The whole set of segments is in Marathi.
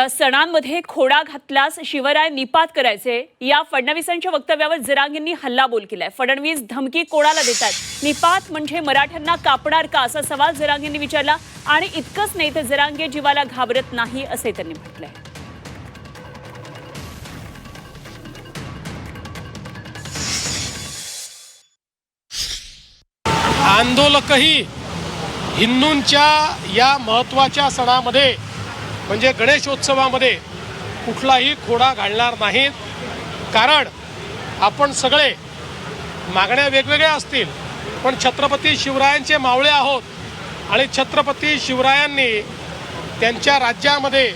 सणांमध्ये खोडा घातल्यास शिवराय निपात करायचे. या फडणवीसांच्या वक्तव्यावर जरांगींनी हल्लाबोल केलाय. फडणवीस धमकी कोणाला देतात? निपात म्हणजे मराठ्यांना कापणार का? असा सवाल जरांगींनी विचारला आणि इतकंच नाही तर जरांगे जीवाला घाबरत नाही असे त्यांनी म्हटलंय. आंदोलकही हिंदूंच्या या महत्त्वाच्या सणामध्ये म्हणजे गणेशोत्सवामध्ये कुठलाही खोडा घालणार नाहीत. कारण आपण सगळे मागण्या वेगवेगळ्या असतील पण छत्रपती शिवरायांचे मावळे आहोत आणि छत्रपती शिवरायांनी त्यांच्या राज्यामध्ये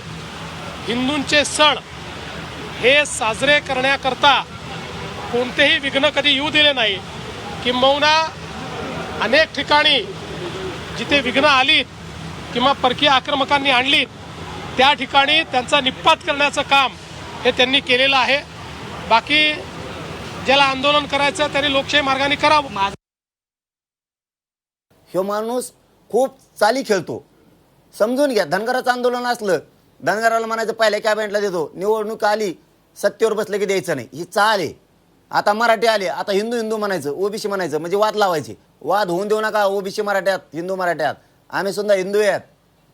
हिंदूंचे सण हे साजरे करण्याकरता कोणतेही विघ्न कधी येऊ दिले नाही. किंबहुना अनेक ठिकाणी जिथे विघ्न आलीत किंवा परकीय आक्रमकांनी आणलीत त्या ठिकाणी त्यांचा निपात करण्याचं काम हे त्यांनी केलेलं आहे. बाकी ज्याला आंदोलन करायचं त्यांनी लोकशाही मार्गाने करावं. ह्यो माणूस खूप चाली खेळतो. समजून घ्या धनगराचं आंदोलन असलं धनगराला म्हणायचं पहिल्या कॅबिनेटला देतो निवडणूक आली सत्तेवर बसलं की द्यायचं नाही. ही चाल आहे. आता मराठी आले आता हिंदू हिंदू म्हणायचं ओबीसी म्हणायचं म्हणजे वाद लावायचे. वाद होऊन देऊ नका ओबीसी मराठ्यात हिंदू मराठ्यात. आम्ही सुद्धा हिंदू आहेत.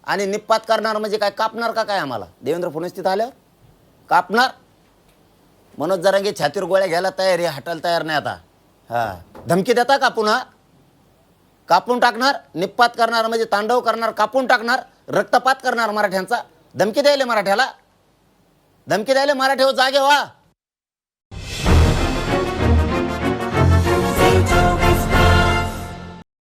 आणि निपात करणार म्हणजे काय? कापणार का काय आम्हाला? देवेंद्र फडणवीस तिथं आल्यावर? कापणार? मनोज जरांगे छातीवर गोळ्या घ्यायला तयार आहे हटायला तयार नाही आता. हा. धमकी देता का पुन्हा? कापून टाकणार निपात करणार म्हणजे तांडव करणार कापून टाकणार रक्तपात करणार मराठ्यांचा. धमकी द्यायला मराठ्याला. धमकी द्यायला मराठ्यावर हो, जागे व्हा.